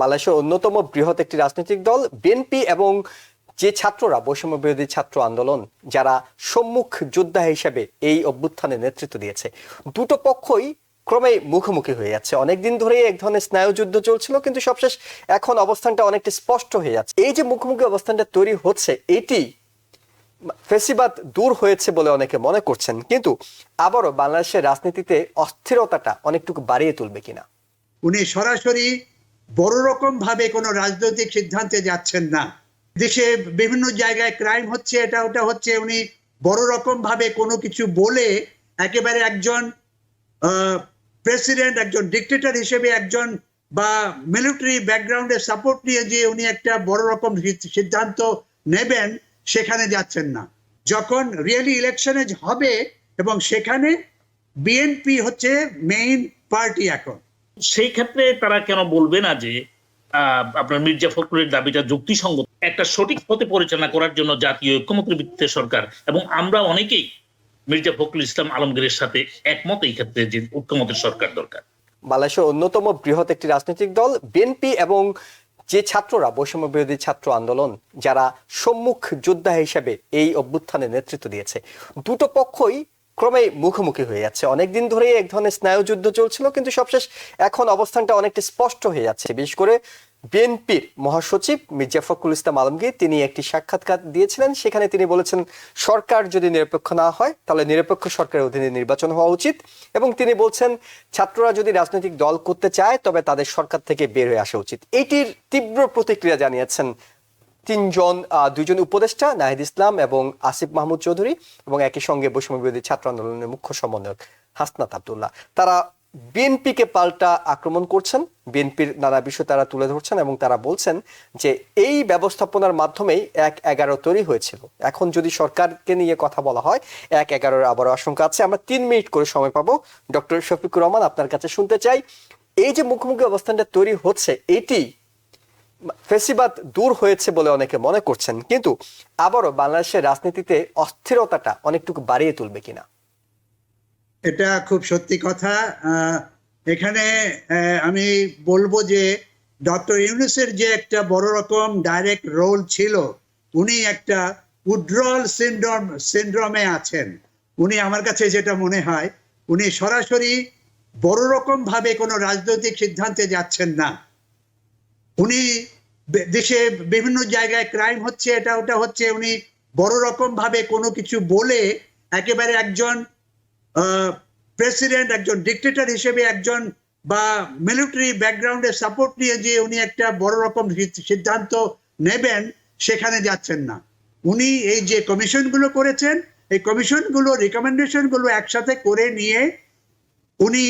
বাংলাদেশের অন্যতম বৃহৎ একটি রাজনৈতিক দল বিএনপি এবং যে ছাত্ররা বৈষম্য বিরোধী ছাত্র আন্দোলন, যারা সম্মুখ যোদ্ধা হিসেবে এই অভ্যুত্থানে নেতৃত্ব দিয়েছে। দুটো পক্ষই ক্রমে মুখোমুখি হয়ে যাচ্ছে। অনেকদিন ধরেই এক ধরনের স্নায়ুযুদ্ধ চলছিল, কিন্তু সবশেষ এখন অবস্থানটা অনেকটা স্পষ্ট হয়ে যাচ্ছে। এই যে মুখোমুখি অবস্থানটা তৈরি হচ্ছে, এটি ফেসিবাদ দূর হয়েছে বলে অনেকে মনে করছেন, কিন্তু আবারও বাংলাদেশের রাজনীতিতে অস্থিরতাটা অনেকটুকু বাড়িয়ে তুলবে কিনা? উনি সরাসরি বড় রকম ভাবে কোনো রাজনৈতিক সিদ্ধান্তে যাচ্ছেন না। দেশে বিভিন্ন জায়গায় ক্রাইম হচ্ছে, এটা ওটা হচ্ছে, উনি বড় রকম ভাবে কোনো কিছু বলে একেবারে একজন প্রেসিডেন্ট একজন ডিক্টেটর হিসেবে একজন বা মিলিটারি ব্যাকগ্রাউন্ডের সাপোর্ট নিয়ে যে উনি একটা বড় রকম সিদ্ধান্ত নেবেন, সেখানে যাচ্ছেন না। যখন রিয়েলি ইলেকশনে হবে এবং সেখানে বিএনপি হচ্ছে মেইন পার্টি এখন। সেই ক্ষেত্রে তারা কেন বলবে না যে আপনার মির্জা ফখরুলের দাবিটা যুক্তিসঙ্গত? একটা সঠিক পথে পরিচালনা করার জন্য জাতীয় ঐক্যমতের ভিত্তিতে সরকার এবং আমরা অনেকেই মির্জা ফখরুল ইসলাম আলমগীরের সাথে একমত এই ক্ষেত্রে যে ঐক্যমতের সরকার দরকার। বাংলাদেশের অন্যতম বৃহৎ একটি রাজনৈতিক দল বিএনপি এবং যে ছাত্ররা, বৈষম্য বিরোধী ছাত্র আন্দোলন, যারা সম্মুখ যোদ্ধা হিসেবে এই অভ্যুত্থানে নেতৃত্ব দিয়েছে। দুটো পক্ষই ক্রমে মুখোমুখি হয়ে যাচ্ছে। অনেকদিন ধরেই এক ধরনের স্নায়ুযুদ্ধ চলছিল, কিন্তু সবশেষ এখন অবস্থানটা অনেকটা স্পষ্ট হয়ে যাচ্ছে। বিশেষ করে বিএনপির মহাসচিব মির্জা ফখরুল ইসলাম আলমগীর, তিনি একটি সাক্ষাৎকার দিয়েছিলেন। সেখানে তিনি বলেছেন, সরকার যদি নিরপেক্ষ না হয়, তাহলে নিরপেক্ষ সরকারের অধীনে নির্বাচন হওয়া উচিত। এবং তিনি বলছেন, ছাত্ররা যদি রাজনৈতিক দল করতে চায়, তবে তাদের সরকার থেকে বের হয়ে আসা উচিত। এটির তীব্র প্রতিক্রিয়া জানিয়েছেন তিনজন দুইজন উপদেষ্টা, নাহিদ ইসলাম এবং আসিফ মাহমুদ চৌধুরী এবং একই সঙ্গে বৈষম্য বিরোধী ছাত্র আন্দোলনের মুখ্য সমন্বয়ক হাসনাত আবদুল্লাহ। তারা বিএনপিকে পাল্টা আক্রমণ করছেন, বিএনপির নানা বিষয় তারা তুলে ধরছেন এবং তারা বলছেন যে এই ব্যবস্থাপনার মাধ্যমেই এক এগারো তৈরি হয়েছিল। এখন যদি সরকারকে নিয়ে কথা বলা হয়, এক এগারোর আবারও আশঙ্কা আছে। আমরা তিন মিনিট করে সময় পাবো। ডক্টর শফিকুর রহমান আপনার কাছে শুনতে চাই। এই যে মুখোমুখি অবস্থানটা তৈরি হচ্ছে, এটি ফেসিবাদ দূর হয়েছে বলে অনেকে মনে করছেন, কিন্তু আবারও বাংলাদেশের রাজনীতিতে অস্থিরতাটা অনেকটুকু বাড়িয়ে তুলবে কিনা? এটা খুব সত্যি কথা। এখানে আমি বলব যে ডক্টর ইউনুসের যে একটা বড় রকম ডাইরেক্ট রোল ছিল, উনি একটা উড্রল সিন্ড্রোম সিন্ড্রোমে আছেন। উনি আমার কাছে যেটা মনে হয়, উনি সরাসরি বড় রকম ভাবে কোনো রাজনৈতিক সিদ্ধান্তে যাচ্ছেন না। উনি দেশে বিভিন্ন জায়গায় ক্রাইম হচ্ছে, এটা ওটা হচ্ছে, উনি বড় রকম ভাবে কোনো কিছু বলে একেবারে একজন প্রেসিডেন্ট একজন ডিক্টেটর হিসেবে একজন বা মিলিটারি ব্যাকগ্রাউন্ডের সাপোর্ট নিয়ে যে উনি একটা বড় রকম সিদ্ধান্ত নেবেন, সেখানে যাচ্ছেন না। উনি এই যে কমিশনগুলো করেছেন, এই কমিশনগুলো রিকমেন্ডেশনগুলো একসাথে করে নিয়ে উনি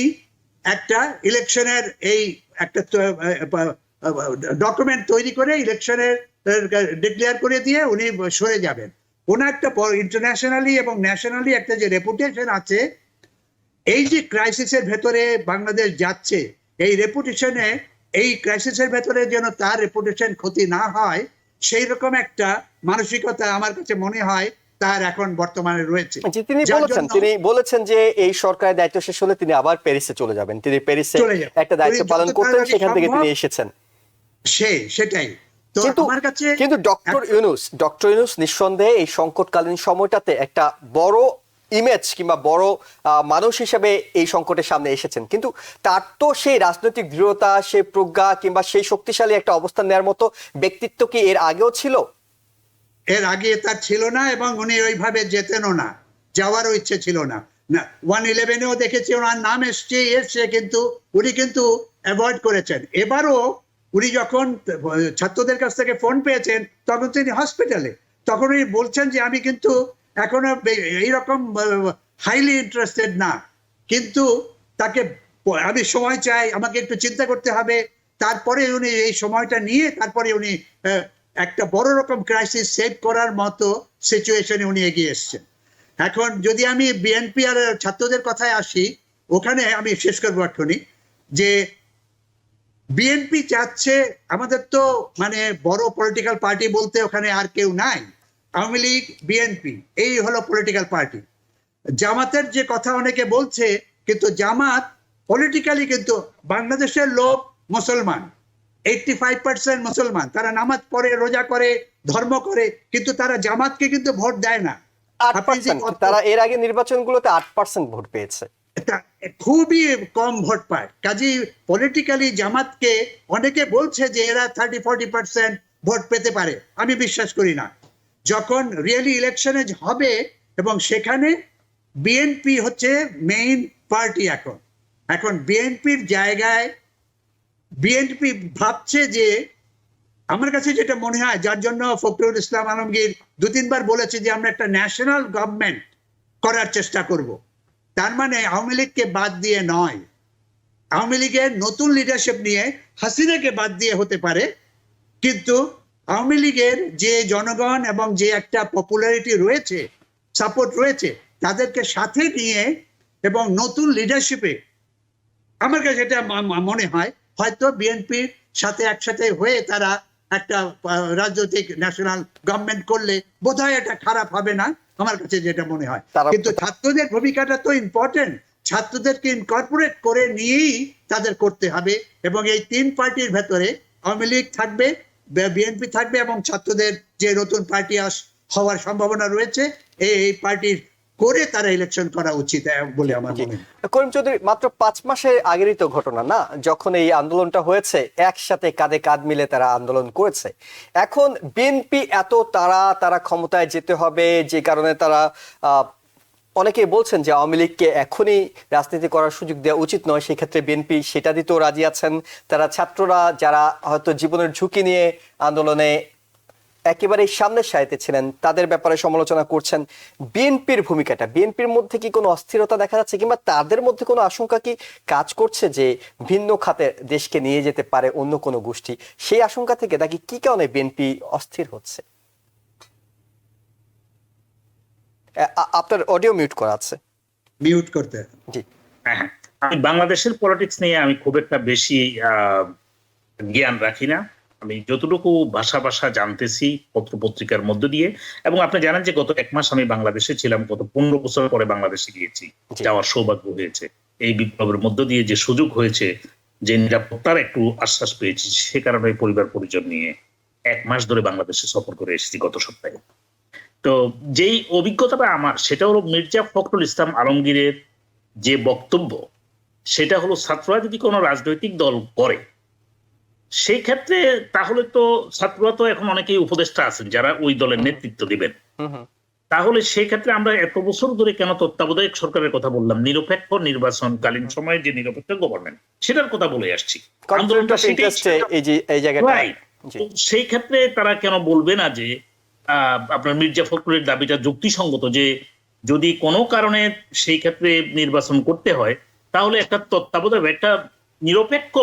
একটা ইলেকশনের এই একটা ডকুমেন্ট তৈরি করে ইলেকশনের ডিক্লেয়ার করে দিয়ে উনি সরে যাবেন। ওনার একটা ইন্টারন্যাশনালি এবং ন্যাশনালি একটা যে রেপুটেশন আছে এই যে ক্রাইসিসের ভেতরে বাংলাদেশ যাচ্ছে এই রেপুটেশনে এই ক্রাইসিসের ভেতরে যেন তার রেপুটেশন ক্ষতি না হয় সেই রকম একটা মানসিকতা আমার কাছে মনে হয় তার এখন বর্তমানে রয়েছে। তিনি বলেছেন তিনি বলেছেন যে এই সরকারের দায়িত্ব শেষ হলে তিনি আবার প্যারিসে চলে যাবেন। তিনি প্যারিসে একটা দায়িত্ব পালন করতেন সেখান থেকে তিনি এসেছেন। সে সেটাই। কিন্তু কিন্তু ডক্টর ইউনুস ডক্টর ইউনুস নিঃসন্দেহে এই সংকটকালীন সময়টাতে একটা বড় ইমেজ কিংবা বড় মানুষ হিসেবে এই সংকটের সামনে এসেছেন। কিন্তু তার তো সেই রাজনৈতিক দৃঢ়তা সেই প্রজ্ঞা কিংবা সেই শক্তিশালী একটা অবস্থান নেওয়ার মতো ব্যক্তিত্ব কি এর আগেও ছিল? এর আগে তার ছিল না এবং উনি ওইভাবে যেতেনও না। যাওয়ারও ইচ্ছে ছিল না। না ওয়ান ইলেভেনেও দেখেছি ওনার নাম এসছে এসছে কিন্তু উনি কিন্তু অ্যাভয়েড করেছেন। এবারও উনি যখন ছাত্রদের কাছ থেকে ফোন পেয়েছেন, তখন তিনি হসপিটালে তখন উনি বলছেন যে, আমি কিন্তু এখনও এইরকম হাইলি ইন্টারেস্টেড না। কিন্তু তাকে আমি সময় চাই, আমাকে একটু চিন্তা করতে হবে। তারপরে উনি এই সময়টা নিয়ে, তারপরে উনি একটা বড় রকম ক্রাইসিস সেভ করার মতো সিচুয়েশনে উনি এগিয়ে এসছেন। এখন যদি আমি বিএনপি আর ছাত্রদের কথায় আসি, ওখানে আমি শেষ করব এক্ষুনি, যে বিএনপি চাচ্ছে আমাদের তো মানে বড় পলিটিক্যাল পার্টি বলতে ওখানে আর কেউ নাই। আওয়ামী লীগ বিএনপি এই হলো পলিটিক্যাল পার্টি জামাতের যে কথা অনেকে বলছে কিন্তু জামাত পলিটিক্যালি কিন্তু বাংলাদেশের লোক মুসলমান। এইটটি ফাইভ পার্সেন্ট মুসলমান। তারা নামাজ পড়ে রোজা করে ধর্ম করে কিন্তু তারা জামাতকে কিন্তু ভোট দেয় না। তারা এর আগে নির্বাচনগুলোতে আট পার্সেন্ট ভোট পেয়েছে। খুবই কম ভোট পায়। কাজী পলিটিক্যালি জামাতকে অনেকে বলছে যে এরা থার্টি ফর্টি পার্সেন্ট ভোট পেতে পারে। আমি বিশ্বাস করি না। যখন রিয়েলি ইলেকশনে হবে এবং সেখানে বিএনপি হচ্ছে মেইন পার্টি এখন। এখন বিএনপির জায়গায় বিএনপি ভাবছে যে আমার কাছে যেটা মনে হয়, যার জন্য ফখরুল ইসলাম আলমগীর দু তিনবার বলেছে যে আমরা একটা ন্যাশনাল গভর্নমেন্ট করার চেষ্টা করব। তার মানে আওয়ামী লীগকে বাদ দিয়ে নয়। আওয়ামী লীগের নতুন লিডারশিপ নিয়ে হাসিনাকে বাদ দিয়ে হতে পারে, কিন্তু আওয়ামী লীগের যে জনগণ এবং যে একটা পপুলারিটি রয়েছে সাপোর্ট রয়েছে, তাদেরকে সাথে নিয়ে এবং নতুন লিডারশিপে আমার কাছে এটা মনে হয়, হয়তো বিএনপির সাথে একসাথে হয়ে তারা একটা রাজনৈতিক ন্যাশনাল গভর্নমেন্ট করলে বোধহয় এটা খারাপ হবে না। আমার কাছে যেটা মনে হয়। কিন্তু ছাত্রদের ভূমিকাটা তো ইম্পর্টেন্ট ছাত্রদেরকে ইনকর্পোরেট করে নিয়েই তাদের করতে হবে এবং এই তিন পার্টির ভেতরে আওয়ামী লীগ থাকবে বিএনপি থাকবে এবং ছাত্রদের যে নতুন পার্টি আস হওয়ার সম্ভাবনা রয়েছে এই এই পার্টির করে তারা ইলেকশন করা উচিত বলে আমার মনে হয়। করিম চৌধুরী মাত্র পাঁচ মাসের আগেরই তো ঘটনা না? যখন এই আন্দোলনটা হয়েছে একসাথে কাঁধে কাঁধ মিলে তারা আন্দোলন করেছে। এখন বিএনপি এত তারা তারা ক্ষমতায় যেতে হবে যে কারণে তারা আহ, অনেকে বলছেন যে আওয়ামী লীগকে এখনই রাজনীতি করার সুযোগ দেওয়া উচিত নয় সেক্ষেত্রে বিএনপি সেটা দিতেও রাজি আছেন। তারা ছাত্ররা যারা হয়তো জীবনের ঝুঁকি নিয়ে আন্দোলনে একেবারে সামনের সারিতে ছিলেন। তাদের ব্যাপারে সমালোচনা করছেন বিএনপির ভূমিকাটা। বিএনপির মধ্যে কি কোনো অস্থিরতা দেখা যাচ্ছে কিংবা তাদের মধ্যে কোনো আশঙ্কা কি কাজ করছে যে ভিন্ন খাতে দেশকে নিয়ে যেতে পারে অন্য কোনো গোষ্ঠী? সেই আশঙ্কা থেকে নাকি কি কারণে বিএনপি অস্থির হচ্ছে? আপনার অডিও মিউট করা আছে। মিউট করতে। জি। হ্যাঁ, আমি বাংলাদেশের পলিটিক্স নিয়ে আমি খুব একটা বেশি আহ, জ্ঞান রাখি না। আমি যতটুকু ভাষা ভাষা জানতেছি পত্র পত্রিকার মধ্য দিয়ে এবং আপনি জানেন যে গত এক মাস আমি বাংলাদেশে ছিলাম গত পনেরো বছর পরে বাংলাদেশে গিয়েছি। যাওয়ার সৌভাগ্য হয়েছে। এই বিপ্লবের মধ্য দিয়ে যে সুযোগ হয়েছে যে নিরাপত্তার একটু আশ্বাস পেয়েছি সে কারণে পরিবার পরিজন নিয়ে এক মাস ধরে বাংলাদেশে সফর করে এসেছি গত সপ্তাহে। তো যেই অভিজ্ঞতাটা আমার সেটা হলো মির্জা ফখরুল ইসলাম আলমগীরের যে বক্তব্য সেটা হলো ছাত্ররা যদি কোনো রাজনৈতিক দল করে সেই ক্ষেত্রে তাহলে তো ছাত্ররা তো এখন অনেকেই উপদেষ্টা আছেন যারা ওই দলের নেতৃত্ব দিবেন। তাহলে সেই ক্ষেত্রে আমরা এত বছর ধরে কেন তত্ত্বাবধায়ক সরকারের কথা বললাম? নিরপেক্ষ নির্বাচনকালীন সময়ে যে নিরপেক্ষ গভর্নমেন্ট সেটার কথা বলে আসছি। সেই ক্ষেত্রে তারা কেন বলবে না যে আহ, আপনার মির্জা ফখরুলের দাবিটা যুক্তিসঙ্গত যে যদি কোনো কারণে সেই ক্ষেত্রে নির্বাচন করতে হয় তাহলে একটা তত্ত্বাবধায়ক একটা নিরপেক্ষ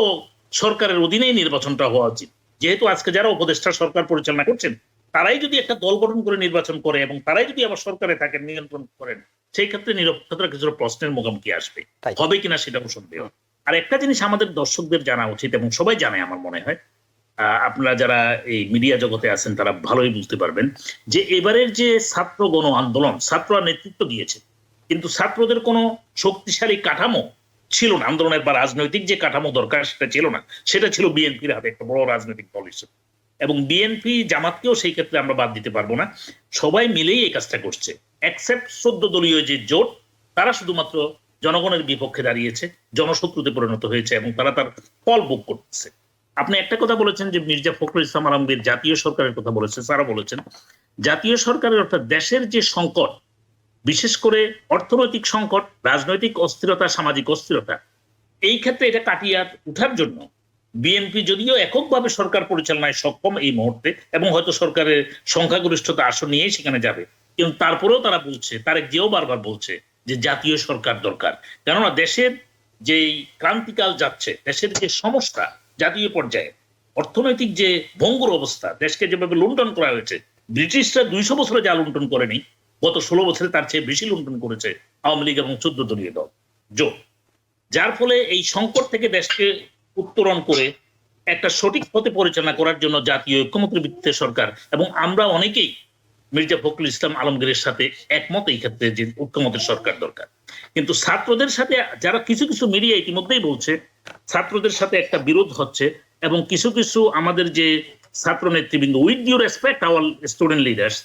সরকারের অধীনেই নির্বাচনটা হওয়া উচিত। যেহেতু আজকে যারা উপদেষ্টা সরকার পরিচালনা করছেন তারাই যদি একটা দল গঠন করে নির্বাচন করে এবং তারাই যদি আবার সরকারে থাকেন নিয়ন্ত্রণ করেন সেই ক্ষেত্রে নিরপেক্ষতার কিছু প্রশ্নের মুখোমুখি আসবে। হবে কিনা সেটাও সন্দেহ। আর একটা জিনিস আমাদের দর্শকদের জানা উচিত এবং সবাই জানে আমার মনে হয় আহ, আপনারা যারা এই মিডিয়া জগতে আছেন তারা ভালোই বুঝতে পারবেন যে এবারের যে ছাত্র গণ আন্দোলন ছাত্ররা নেতৃত্ব দিয়েছে কিন্তু ছাত্রদের কোনো শক্তিশালী কাঠামো ছিল না। আন্দোলনের বা রাজনৈতিক যে কাঠামো দরকার সেটা ছিল না। সেটা ছিল বিএনপির হাতে একটা বড় রাজনৈতিক দল হিসেবে এবং বিএনপি জামাতকেও সেই ক্ষেত্রে আমরা বাদ দিতে পারব না। সবাই মিলেই এই কাজটা করছে। অ্যাকসেপ্ট চোদ্দ দলীয় যে জোট, তারা শুধুমাত্র জনগণের বিপক্ষে দাঁড়িয়েছে, জনশত্রুতে পরিণত হয়েছে এবং তারা তার ফল ভোগ করতেছে। আপনি একটা কথা বলেছেন যে মির্জা ফখরুল ইসলাম আলমগীর জাতীয় সরকারের কথা বলেছে তারা বলেছেন। জাতীয় সরকারের অর্থাৎ দেশের যে সংকট বিশেষ করে অর্থনৈতিক সংকট, রাজনৈতিক অস্থিরতা, সামাজিক অস্থিরতা। এই ক্ষেত্রে এটা কাটিয়ে উঠার জন্য বিএনপি যদিও এককভাবে সরকার পরিচালনায় সক্ষম এই মুহূর্তে এবং হয়তো সরকারের সংখ্যাগরিষ্ঠতা আসন নিয়েই সেখানে যাবে। কিন্তু তারপরেও তারা বলছে, তারেক জিয়াও বারবার বলছে যে জাতীয় সরকার দরকার। কেননা দেশের যেই ক্রান্তিকাল যাচ্ছে, দেশের যে সমস্যা জাতীয় পর্যায়ে, অর্থনৈতিক যে ভঙ্গুর অবস্থা, দেশকে যেভাবে লুণ্ঠন করা হয়েছে, ব্রিটিশরা দুইশো বছরে যা লুণ্ঠন করেনি গত ষোলো বছরে তার চেয়ে বেশি লুণ্ঠন করেছে আওয়ামী লীগ এবং চোদ্দ দলীয় দল। জোট যার ফলে এই সংকট থেকে দেশকে উত্তরণ করে একটা সঠিক পথে পরিচালনা করার জন্য জাতীয় ঐক্যমত্রী ভিত্তিতে সরকার এবং আমরা অনেকেই মির্জা ফখরুল ইসলাম আলমগীরের সাথে একমত এই ক্ষেত্রে যে ঐক্যমতের সরকার দরকার। কিন্তু ছাত্রদের সাথে যারা কিছু কিছু মিডিয়া ইতিমধ্যেই বলছে, ছাত্রদের সাথে একটা বিরোধ হচ্ছে এবং কিছু কিছু আমাদের যে ছাত্র নেতৃবৃন্দ with due respect our student leaders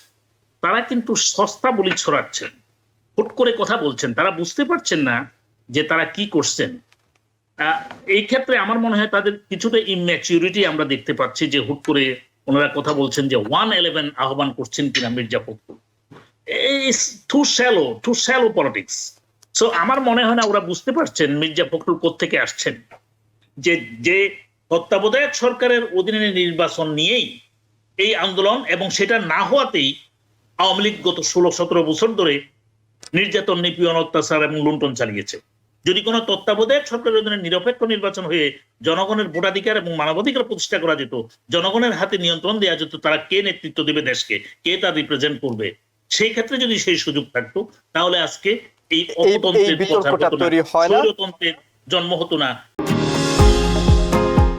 তারা কিন্তু সস্তা বলি ছড়াচ্ছেন। হুট করে কথা বলছেন। তারা বুঝতে পারছেন না যে তারা কি করছেন। এই ক্ষেত্রে আমার মনে হয় তাদের কিছুটা ইম্যাচিউরিটি আমরা দেখতে পাচ্ছি যে হুট করে ওনারা কথা বলছেন যে ওয়ান ইলেভেন আহ্বান করছেন কিনা Mirza Fakhrul. Too shallow shallow politics so আমার মনে হয় না ওরা বুঝতে পারছেন মির্জা ফখরুল কোত্থেকে আসছেন। যে যে তত্ত্বাবধায়ক সরকারের অধীনে নির্বাচন নিয়েই এই আন্দোলন এবং সেটা না হওয়াতেই আওয়ামী লীগ গত ষোলো সতেরো বছর ধরে নির্যাতন নিপীড়ন অত্যাচার এবং লুণ্ঠন চালিয়েছে। যদি কোনো তত্ত্বাবধায়ক সরকারের অধীনে নিরপেক্ষ নির্বাচন হয়ে জনগণের ভোটাধিকার এবং মানবাধিকার প্রতিষ্ঠা করা যেত জনগণের হাতে নিয়ন্ত্রণ দেওয়া যেত তারা কে নেতৃত্ব দেবে দেশকে? কে তা রিপ্রেজেন্ট করবে? সেই ক্ষেত্রে যদি সেই সুযোগ থাকতো তাহলে আজকে এই অপতন্ত্রের জন্ম হতো না।